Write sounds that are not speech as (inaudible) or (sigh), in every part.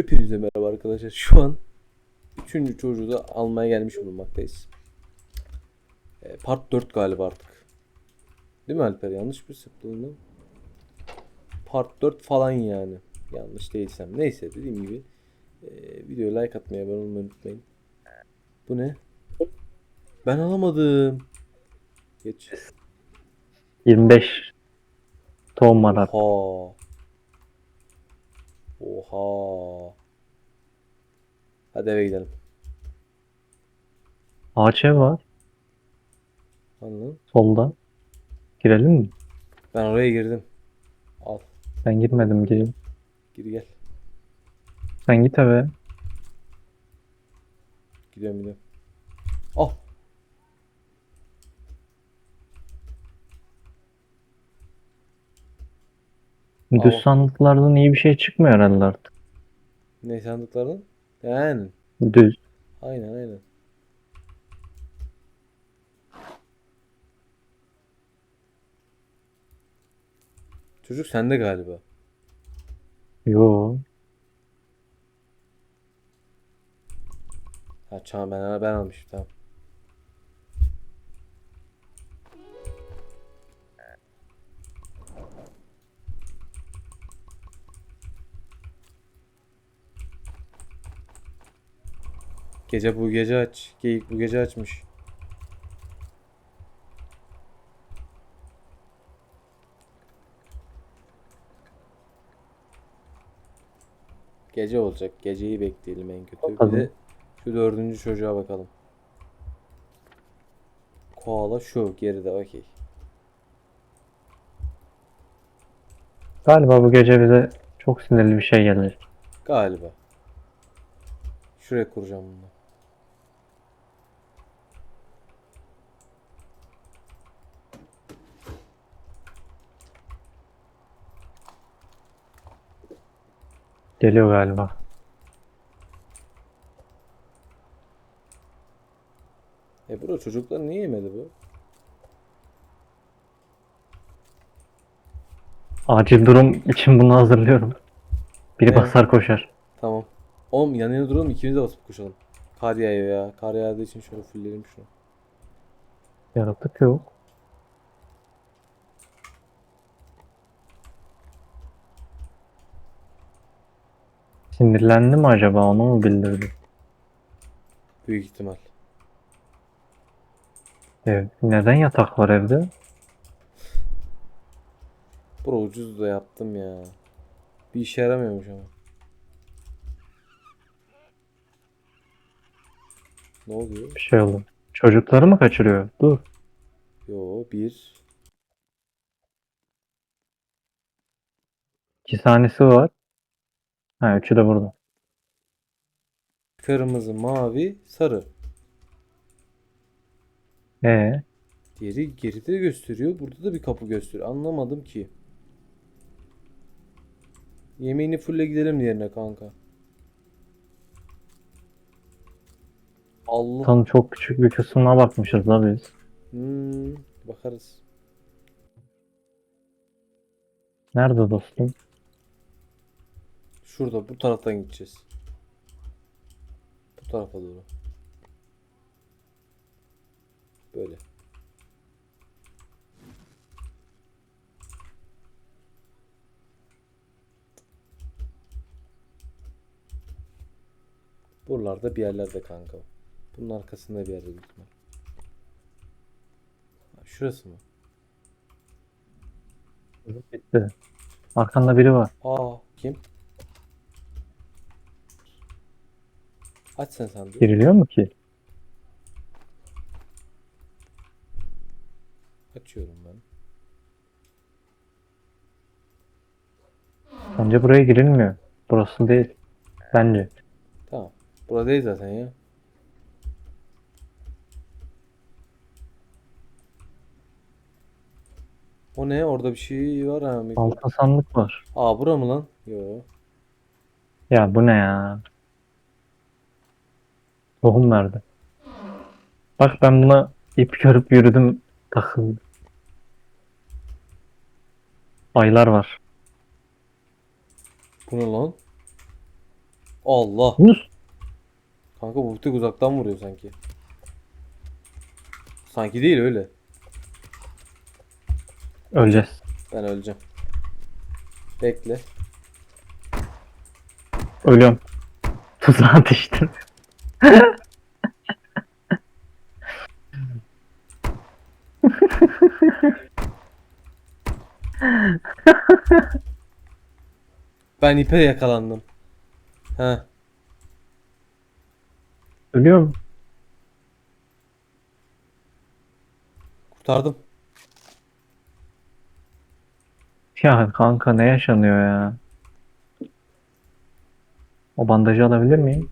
Hepinize merhaba arkadaşlar. Şu an üçüncü çocuğu da almaya gelmiş bulunmaktayız. E, part 4 galiba artık. Değil mi Alper? Yanlış mı sıktığımda? Part 4 falan yani. Yanlış değilsem. Neyse dediğim gibi e, videoya like atmayı, abone olmayı unutmayın. Bu ne? Ben alamadım. Geç. 25 tohum var. Oha. Oha. Hadi eve gidelim. Ağaç ev var Anladın? solda. Girelim mi? Ben oraya girdim. Al. Ben girmedim gireyim. Gir gel. Sen git eve. Gidiyorum gidiyorum. Al. Düz Tamam. sandıklardan iyi bir şey çıkmıyor herhalde artık. Ne sandıklardan? Yani. Düz. Aynen aynen. Çocuk sende galiba. Yo. Ha çağ ben ben almışım tamam. Gece bu gece aç. Geyik bu gece açmış. Gece olacak. Geceyi bekleyelim en kötü. Bir de şu dördüncü çocuğa bakalım. Koala şu geride okey. Galiba bu gece bize çok sinirli bir şey gelecek. Galiba. Şuraya kuracağım bunu. Geliyor galiba. E bro çocuklar niye yemedi bu? Acil durum için bunu hazırlıyorum. Biri Evet. basar koşar. Tamam. Oğlum yan yana duralım ikimiz de basıp koşalım. Kar yağıyor ya. Kar yağdığı için şöyle fullleyelim şunu. Yaratık yok. Sinirlendi mi acaba onu mu bildirdi? Büyük ihtimal. Ev. Neden yatak var evde? Bro ucuz da yaptım ya. Bir işe yaramıyormuş ama. Ne oluyor? Bir şey oldu. Çocukları mı kaçırıyor? Dur. Yo bir. İki tanesi var. Ha üçü de burada. Kırmızı, mavi, sarı. Ee, Diğeri geride gösteriyor. Burada da bir kapı gösteriyor. Anlamadım ki. Yemeğini fulle gidelim diğerine kanka. Allah. tam çok küçük bir kısmına bakmışız la biz. Hmm, bakarız. Nerede dostum? Şurada bu taraftan gideceğiz. Bu tarafa doğru. Böyle. Buralarda bir yerlerde kanka. Bunun arkasında bir yerde büyük Şurası mı? Bitti. Arkanda biri var. Aa kim? Aç sen sandığı. Giriliyor mu ki? Açıyorum ben. Bence buraya girilmiyor. Burası değil. Bence. Tamam. Burada değil zaten ya. O ne? Orada bir şey var ha. mikro- Altta sandık var. Aa bura mı lan? Yo. Ya bu ne ya? Tohum verdi. Bak ben buna ip görüp yürüdüm takıldı. Aylar var. Bu ne lan? Allah. Yunus. Kanka bu tek uzaktan vuruyor sanki. Sanki değil öyle. Öleceğiz. Ben öleceğim. Bekle. Ölüyorum. Tuzağa (laughs) düştüm. Ben ipe yakalandım. Ha. Ölüyorum. Kurtardım. Ya kanka ne yaşanıyor ya? O bandajı alabilir miyim?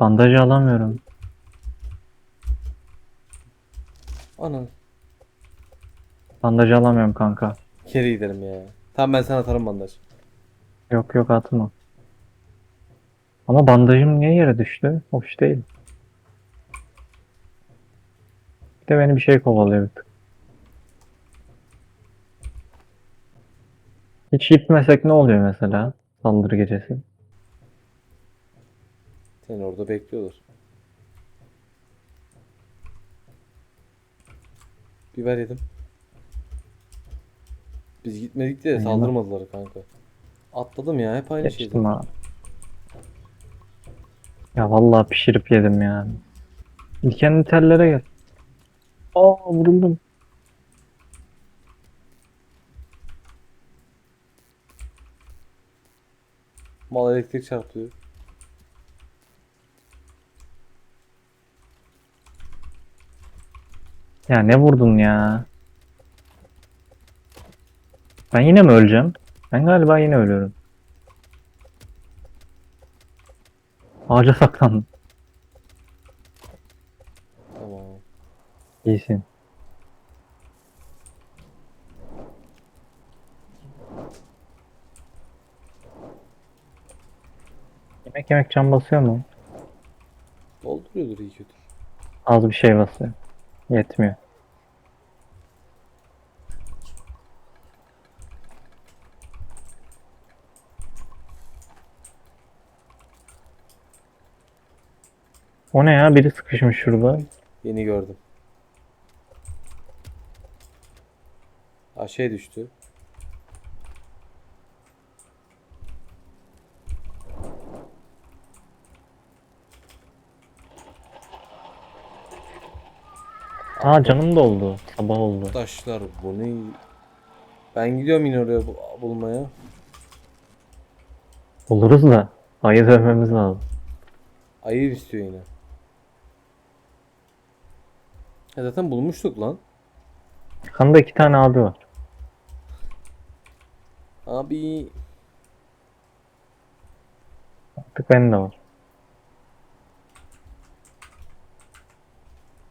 Bandajı alamıyorum. Anan. Bandajı alamıyorum kanka. Geri gidelim ya. Tamam ben sana atarım bandaj. Yok yok atma. Ama bandajım niye yere düştü? Hoş değil. Bir de beni bir şey kovalıyor bir tık. Hiç gitmesek ne oluyor mesela? Saldırı gecesi. Seni orada bekliyorlar. Biber yedim. Biz gitmedik de Aynen. saldırmadılar kanka. Atladım ya hep aynı şeydi. Geçtim ha. Ya vallahi pişirip yedim ya. İlkenin tellere gel. Aa vuruldum. Mal elektrik çarpıyor. Ya ne vurdun ya? Ben yine mi öleceğim? Ben galiba yine ölüyorum. Ağaca saklandım. Tamam. İyisin. Yemek yemek can basıyor mu? Dolduruyordur iyi kötü. Az bir şey basıyor. Yetmiyor. O ne ya? Biri sıkışmış şurada. Yeni gördüm. Aa şey düştü. Aa canım doldu. Sabah oldu. Taşlar bu ne? Ben gidiyorum yine oraya bu- bulmaya. Oluruz da ayı dövmemiz lazım. Ayı istiyor yine. Ya zaten bulmuştuk lan. Yakında iki tane abi var. Abi Artık benim de var.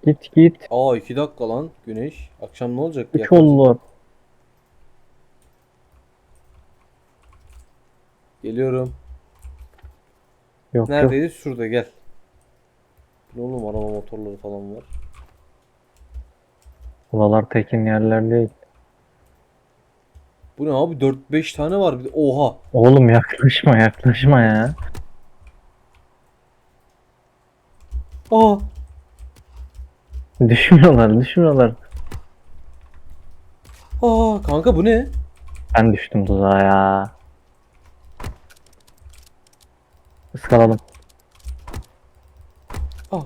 Git git. aa iki dakika lan güneş. Akşam ne olacak? Üç Yaklaşık. oldular. Geliyorum. Yok yok. Neredeyiz? Şurada gel. Ne oğlum araba motorları falan var. Buralar tekin yerler değil. Bu ne abi 4-5 tane var bir de. Oha. Oğlum yaklaşma yaklaşma ya. Aa. (laughs) Düşmüyorlar düşmüyorlar. Aa kanka bu ne? Ben düştüm tuzağa ya. Iskaladım. Ah.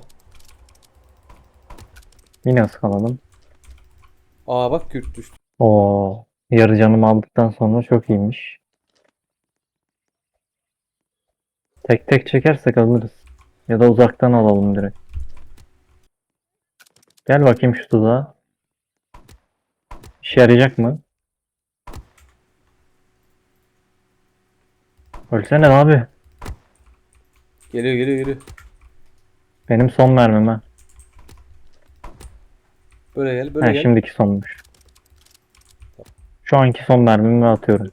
Yine ıskaladım. Aa bak Kürt düştü. Oo, yarı canımı aldıktan sonra çok iyiymiş. Tek tek çekersek alırız. Ya da uzaktan alalım direkt. Gel bakayım şu tuzağa. İşe yarayacak mı? Ölsene abi. Geliyor geliyor geliyor. Benim son mermim ha. Böyle gel böyle Ha, gel. şimdiki sonmuş. Şu anki son mermimi atıyorum.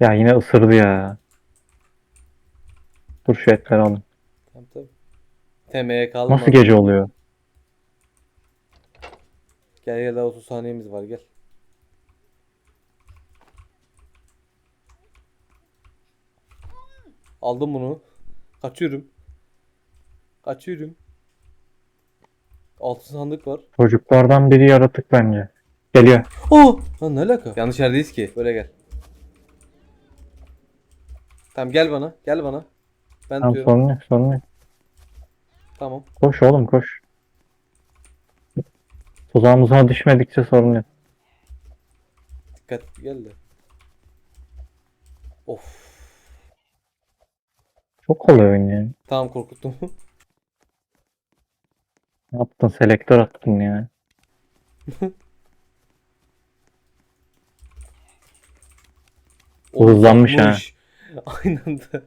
Ya yine ısırdı ya. Dur şu etleri. Tamam tabii. Temeye kalma. Nasıl gece oluyor? Gel gel daha 30 saniyemiz var gel. Aldım bunu. Kaçıyorum. Kaçıyorum. Altın sandık var. Çocuklardan biri yaratık bence. Geliyor. Oh! Lan ne alaka? Yanlış yerdeyiz ki. Böyle gel. Tamam gel bana. Gel bana. Ben Tamam diyorum. sorun yok sorun yok. Tamam. Koş oğlum koş. Tuzağımıza düşmedikçe sorun yok. Dikkat gel de. Of. Çok kolay oyun ya. Tamam korkuttum. (laughs) Ne yaptın? Selektör attın ya. Oğlum Hızlanmış ha. Aynı anda.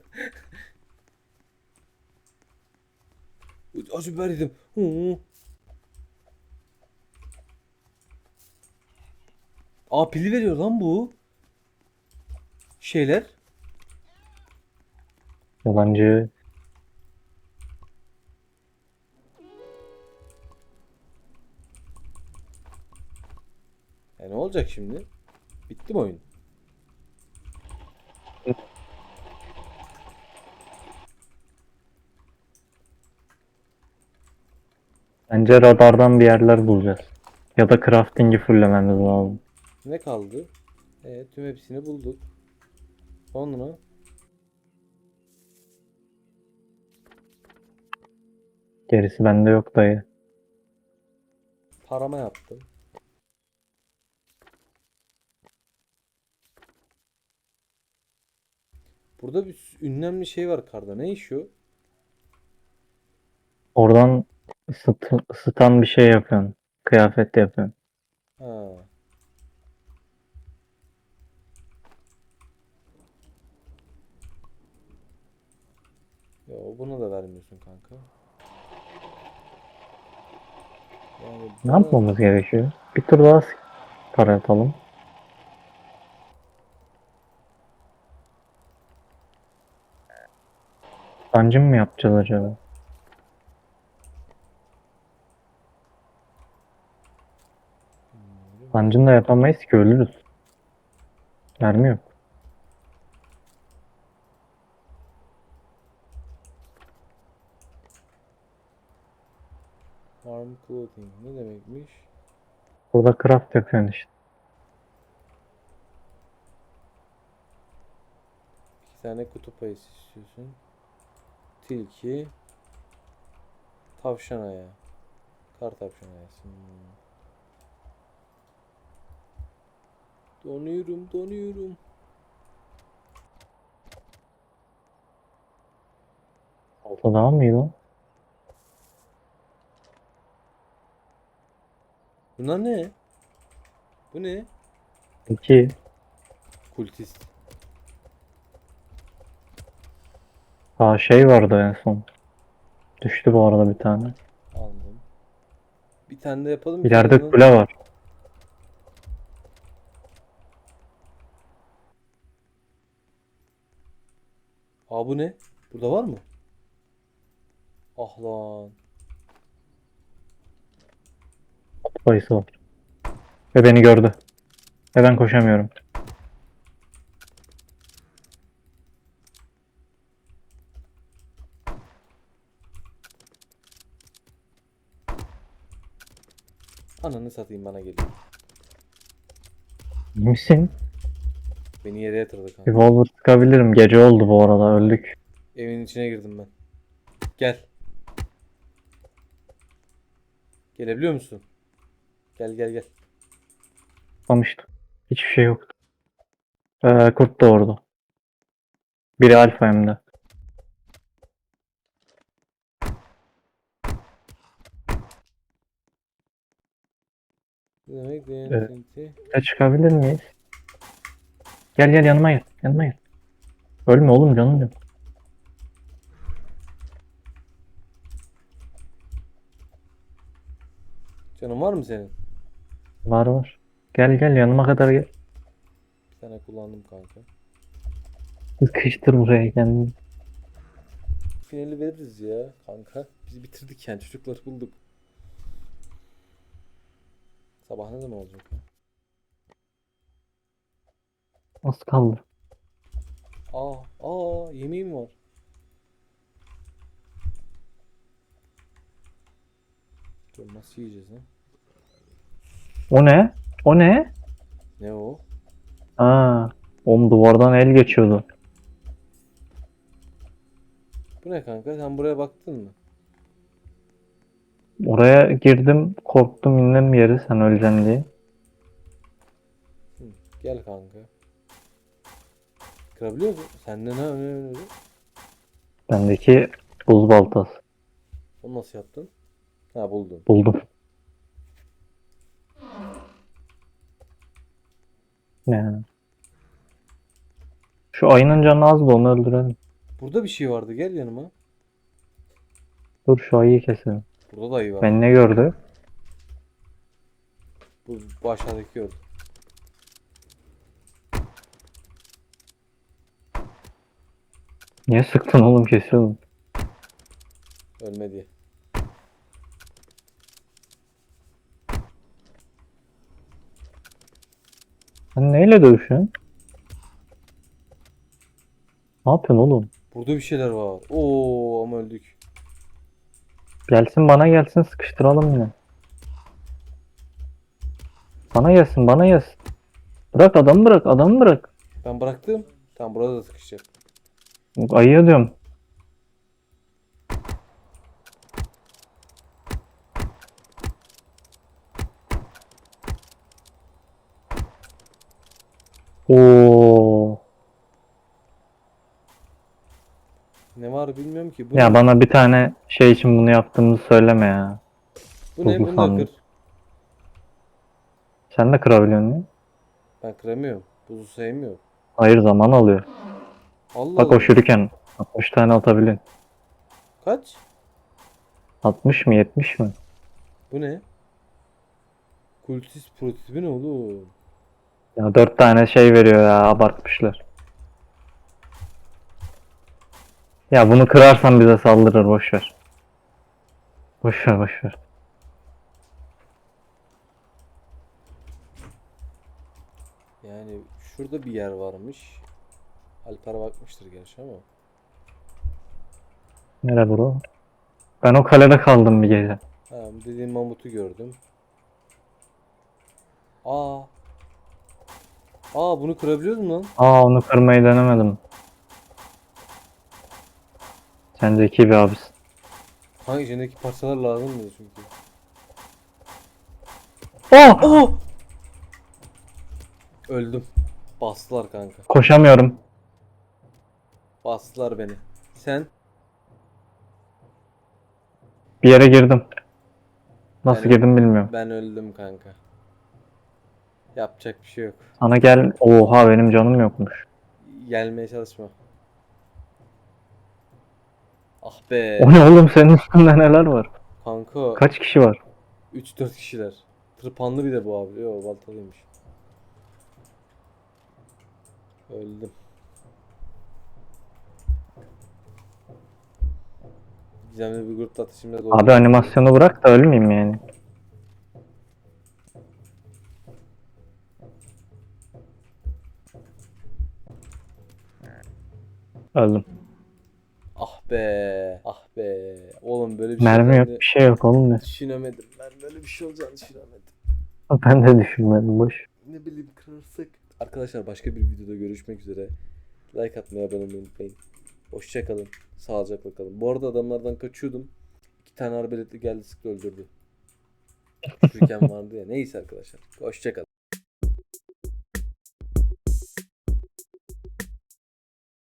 Acı biber yedim. Hı. Aa pili veriyor lan bu. Şeyler. Yalancı. E ne olacak şimdi? Bitti mi oyun? Bence radardan bir yerler bulacağız. Ya da crafting'i fullememiz lazım. Ne kaldı? E, tüm hepsini bulduk. Sonra Gerisi bende yok dayı. tarama yaptım. Burada bir ünlemli şey var karda. Ne iş o? Oradan ısıt, ısıtan bir şey yapıyorsun. Kıyafet yapıyorsun. Ha. Yo buna da vermiyorsun kanka. Yani Ne yapmamız gerekiyor? Bir tur daha s- para atalım. Dungeon mı yapacağız acaba? Da yapamayız ki ölürüz. Mermi yok. Warm clothing ne demekmiş? Burada craft yapıyorsun işte. İki tane kutu payısı istiyorsun. Tilki. Tavşan ayağı. Kar tavşan ayağı. Hmm. Donuyorum, donuyorum. Altta daha mıydı o? Bunlar ne? Bu ne? İki. Kultist. Aa şey vardı en son. Düştü bu arada bir tane. Aldım. Bir tane de yapalım. İleride sonra- kule var. Aa bu ne? Burada var mı? Ah lan. Bayısı var. Ve beni gördü. Ve ben koşamıyorum. Ananı satayım bana geliyor. İyi misin? Beni yere yatırdı kanka. Revolver sıkabilirim. Gece oldu bu arada. Öldük. Evin içine girdim ben. Gel. Gelebiliyor musun? Gel gel gel. Tutmamıştı. Hiçbir şey yoktu. Ee, kurt da orada. Biri alfa hem de. Ne demek Evet. Çıkabilir miyiz? Gel gel yanıma gel. Yanıma gel. Ölme oğlum canım yok. Canın var mı senin? Var var. Gel gel yanıma kadar gel. Bir tane kullandım kanka. Sıkıştır buraya kendini. Finali veririz ya kanka. Biz bitirdik yani çocukları bulduk. Sabah ne zaman olacak ya? Az kaldı. Aa, aa yemeğim var. Dur nasıl yiyeceğiz lan? O ne? O ne? Ne o? Aa, oğlum duvardan el geçiyordu. Bu ne kanka? Sen buraya baktın mı? Oraya girdim, korktum indim yeri sen öleceksin diye. Gel kanka. Kırabiliyor musun? Sende ne ne ne? ne? Bendeki buz baltası. Onu nasıl yaptın? Ha buldum. Buldum. Ne? Şu ayının canı az da onu öldürelim. Burada bir şey vardı. Gel yanıma. Dur şu ayıyı keselim. Burada da ayı var. Ben ne gördü? Bu, bu aşağıdaki gördüm. Niye sıktın oğlum kesiyordum. Ölme diye. Sen neyle dövüşüyorsun? Ne yapıyorsun oğlum? Burada bir şeyler var. Oo ama öldük. Gelsin bana gelsin sıkıştıralım yine. Bana gelsin bana gelsin. Bırak adamı bırak adamı bırak. Ben bıraktım. Tamam burada da sıkışacak. Ayıya diyorum. Oo. Ne var bilmiyorum ki. Bu Ya ne? bana bir tane şey için bunu yaptığımızı söyleme ya. Bu ne? bu Bunu da sandım. kır. Sen de kırabiliyorsun değil mi? Ben kıramıyorum. Buzu sevmiyorum. Hayır zaman alıyor. Allah Bak Allah. o şuriken 60 tane atabiliyorsun. Kaç? 60 mı 70 mi? Bu ne? Kultist prototipi ne oğlum? Ya 4 tane şey veriyor ya abartmışlar. Ya bunu kırarsan bize saldırır boş ver. Boş ver boş ver. Yani şurada bir yer varmış. Alper bakmıştır gerçi ama. Nere bro? Ben o kalede kaldım bir gece. Ha, dediğim mamutu gördüm. Aa. Aa bunu kırabiliyoruz mu lan? Aa onu kırmayı denemedim. Sen zeki bir abisin. Hangi içindeki parçalar lazım mı çünkü? Oh! Oh! Öldüm. Bastılar kanka. Koşamıyorum. Bastılar beni. Sen? Bir yere girdim. Nasıl Yani- girdim bilmiyorum. Ben öldüm kanka. Yapacak bir şey yok. Sana gel. Oha benim canım yokmuş. Gelmeye çalışma. Ah be. O ne oğlum senin üstünde neler var? Kanka Kaç kişi var? 3-4 kişiler. Tırpanlı bir de bu abi. Yo baltalıymış. Öldüm. Gizemli bir grup atışımda doğru. Abi animasyonu bırak da ölmeyeyim yani. Öldüm. Ah be. Ah be. Oğlum böyle bir Mermi şey yok bir şey yok oğlum ne? Düşünemedim. Ben böyle bir şey olacağını düşünemedim. (laughs) Ben de düşünmedim boş. Ne bileyim kırarsak. Arkadaşlar başka bir videoda görüşmek üzere. Like atmayı, abone olmayı unutmayın. Hoşçakalın. Sağlıcakla kalın. Bu arada adamlardan kaçıyordum. İki tane arbeletli geldi sıktı öldürdü. Şuriken vardı ya. Neyse arkadaşlar. Hoşçakalın.